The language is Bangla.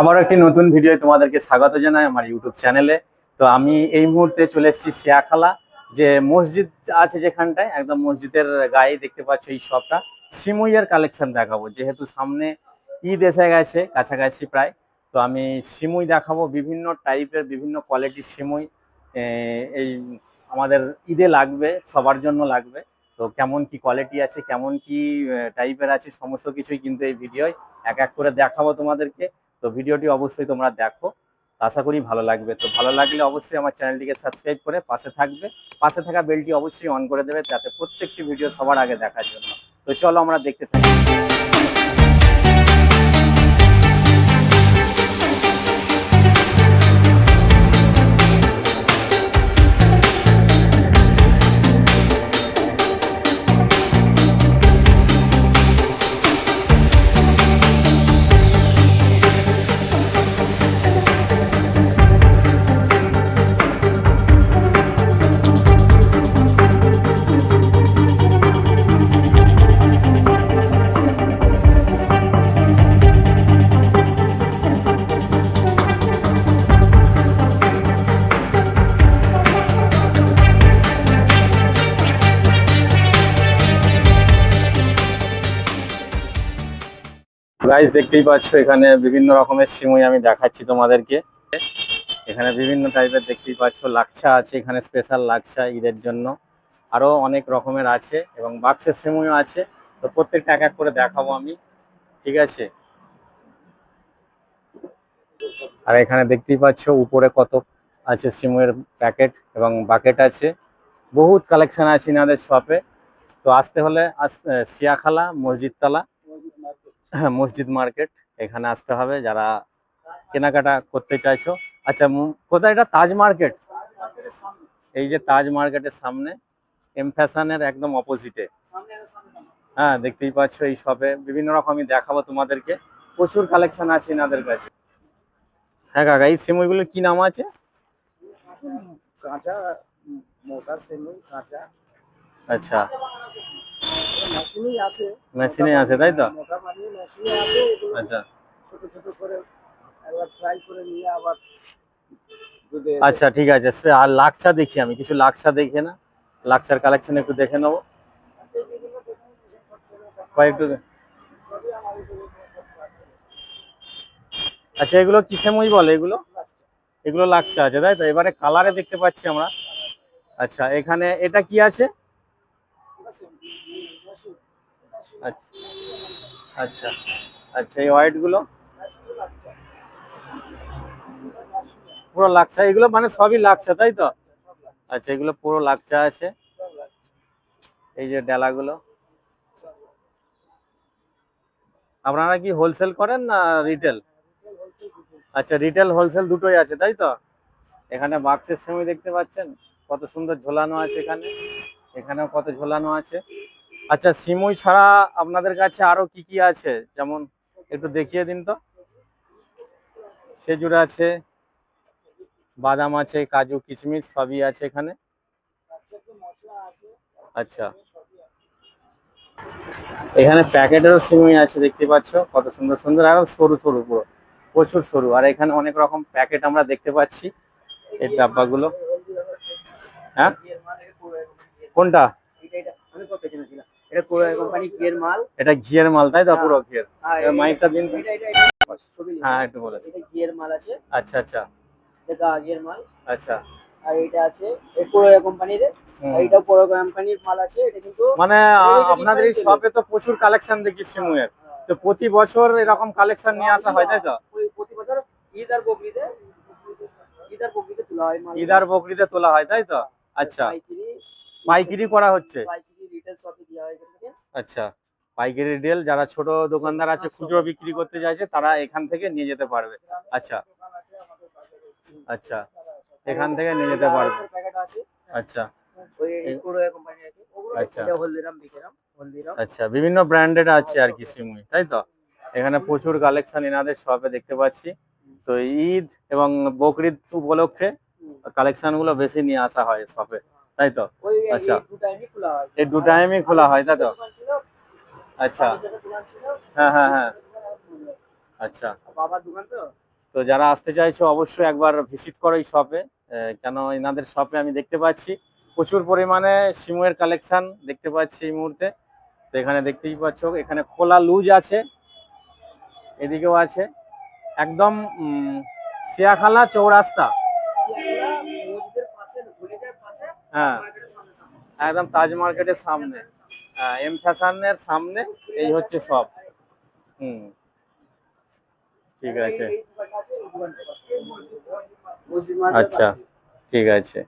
আবার একটি নতুন ভিডিও তোমাদেরকে স্বাগত জানাই আমার ইউটিউব চ্যানেলে তো আমি এই মুহূর্তে চলে এসেছি শিয়াখালা, যে মসজিদ আছে যেখানটায়, একদম মসজিদের গায়ে দেখতে পাচ্ছ এই শপটা সিমুইয়ের কালেকশন দেখাবো, যেহেতু সামনে ঈদ এসে গেছে, কাছাকাছি প্রায়। তো আমি সিমুই দেখাবো, বিভিন্ন টাইপের বিভিন্ন কোয়ালিটির সিমুই এই আমাদের ঈদে লাগবে, সবার জন্য লাগবে। তো কেমন কি কোয়ালিটি আছে, কেমন কি টাইপের আছে, সমস্ত কিছুই কিন্তু এই ভিডিওয় এক এক করে দেখাবো তোমাদেরকে। তো ভিডিওটি অবশ্যই তোমরা দেখো। আশা করি ভালো লাগবে। তো ভালো লাগলে অবশ্যই আমার চ্যানেলটিকে সাবস্ক্রাইব করে পাশে থাকবে। পাশে থাকা বেলটি অবশ্যই অন করে দেবে যাতে প্রত্যেকটি ভিডিও সবার আগে দেখার জন্য। তো চলো আমরা দেখতে থাকি। গাইজ দেখতেই পাচ্ছ, এখানে বিভিন্ন রকমের সিমুই আমি দেখাচ্ছি তোমাদেরকে। এখানে বিভিন্ন টাইপের দেখতেই পাচ্ছ লাচ্ছা আছে, এখানে স্পেশাল লাচ্ছা ঈদের জন্য। আরও অনেক রকমের আছে এবং বাক্সের সিমুইও আছে। তো প্রত্যেকটা এক এক করে দেখাবো আমি, ঠিক আছে? আর এখানে দেখতেই পাচ্ছ, উপরে কত আছে সিমুইয়ের প্যাকেট এবং বাকেট আছে। বহুত কালেকশন আছে ইনাদের শপে তো আসতে হলে আস- শিয়াখালা, মসজিদতলা মসজিদ মার্কেট এখানে আসতে হবে যারা কেনাকাটা করতে চাইছো। আচ্ছা কোথায় এটা? তাজ মার্কেট? এই যে তাজ মার্কেটের সামনে এম ফ্যাশনের একদম অপোজিটে হ্যাঁ দেখতেই পাচ্ছ এই শপে বিভিন্ন রকমই দেখাবো তোমাদেরকে। প্রচুর কালেকশন আছে এনাদের কাছে। হ্যাঁ কাকা এই সিমুইগুলোর কি নাম আছে? কাঁচা মোটা কাঁচা। আচ্ছা। মেশিনে আছে। তাই তো? মোটা আচ্ছা। ছোট ছোট করে একবার ফ্রাই করে নিয়ে আবার আচ্ছা ঠিক আছে। আর লাকচা দেখি আমি কিছু লাকচা দেখে না? লাকচার কালেকশন একটু দেখে নেব। কয়েকটু আচ্ছা এগুলো কিসে মই বলে এগুলো? এগুলো লাকচা আছে তাই তো? এবারে কালারে দেখতে পাচ্ছি আমরা। আচ্ছা এখানে এটা কি আছে? আচ্ছা। আচ্ছা আচ্ছা এই হোয়াইটগুলো? পুরো লাকচা এগুলো মানে সবই লাকচা তাই তো? আচ্ছা এগুলো পুরো লাকচা আছে। এই যে ডেলাগুলো। আপনারা কি হোলসেল করেন না রিটেল আচ্ছা রিটেল হোলসেল দুটোই আছে, তাই তো? এখানে বাক্সের সময় দেখতে পাচ্ছেন, কত সুন্দর ঝোলানো আছে এখানে। এখানেও কত ঝোলানো আছে। আচ্ছা সিমুই ছাড়া আপনাদের কাছে আরও কি কি আছে? যেমন একটু দেখিয়ে দিন তো। খেজুর আছে, বাদাম আছে, কাজু, কিশমিশ সবই আছে এখানে। আচ্ছা। এখানে প্যাকেটেরও সিমুই আছে, দেখতে পাচ্ছ। কত সুন্দর সুন্দর আর সরু সরু পুরো। প্রচুর সরু। আর এখানে অনেক রকম প্যাকেট আমরা দেখতে পাচ্ছি, এই ডাব্বাগুলো। হ্যাঁ? কোনটা? এটা কোম্পানি কিয়ের মাল। এটা ঘিয়ের মাল তাই তো? পুরো ঘিয়ের। মাইকটা দিন। হ্যাঁ একটু বলে এটা ঘিয়ের মাল আছে। আচ্ছা আচ্ছা। এটা আগের মাল। আচ্ছা। আর এটা আছে এই কোম্পানির এটা কোরিয়া কোম্পানির মাল আছে। এটা কিন্তু মানে আপনাদের এই শপে তো প্রচুর কালেকশন দেখি সিমুয়ের তো প্রতি বছর এরকম কালেকশন নিয়ে আসা হয় তাই তো? প্রতি বছর ঈদ আর বকরিদে ঈদ আর বকরিদে তোলা হয় ঈদ আর বকরিতে তোলা হয় তাই তো? আচ্ছা। পাইকারি করা হচ্ছে পাইকারি রিটেল শপে দেওয়া হয় এখান থেকে আচ্ছা পাইকারি ডিল যারা ছোট দোকানদার আছে খুচরো বিক্রি করতে চাইছে তারা এখান থেকে নিয়ে যেতে পারবে। আচ্ছা। আচ্ছা এখান থেকে নিয়ে যেতে পারবে। আচ্ছা। আচ্ছা। আচ্ছা বিভিন্ন ব্র্যান্ডেড আছে আর কি সিমুই তাই তো? এখানে প্রচুর কালেকশন এনাদের শপে দেখতে পাচ্ছি। তো ঈদ এবং বকরিদ উপলক্ষে কালেকশনগুলো বেশি নিয়ে আসা হয় শপে তাই তো? আচ্ছা। এই দু টাইমই খোলা হয় তাই তো? আচ্ছা। হ্যাঁ হ্যাঁ হ্যাঁ। আচ্ছা। বাবার দোকান তো তো যারা আসতে চাইছো অবশ্যই একবার ভিজিট করো এই শপে কেন এনাদের শপে আমি দেখতে পাচ্ছি। প্রচুর পরিমাণে সিমের কালেকশন দেখতে পাচ্ছি এই মুহূর্তে। তো এখানে দেখতেই পাচ্ছ এখানে খোলা লুজ আছে। এদিকেও আছে। একদম সিয়াখালা চৌরাস্তা। হ্যাঁ। একদম তাজ মার্কেটের সামনে। এম ফ্যাশনের সামনে এই হচ্ছে সব। হুম। ঠিক আছে। আচ্ছা ঠিক আছে।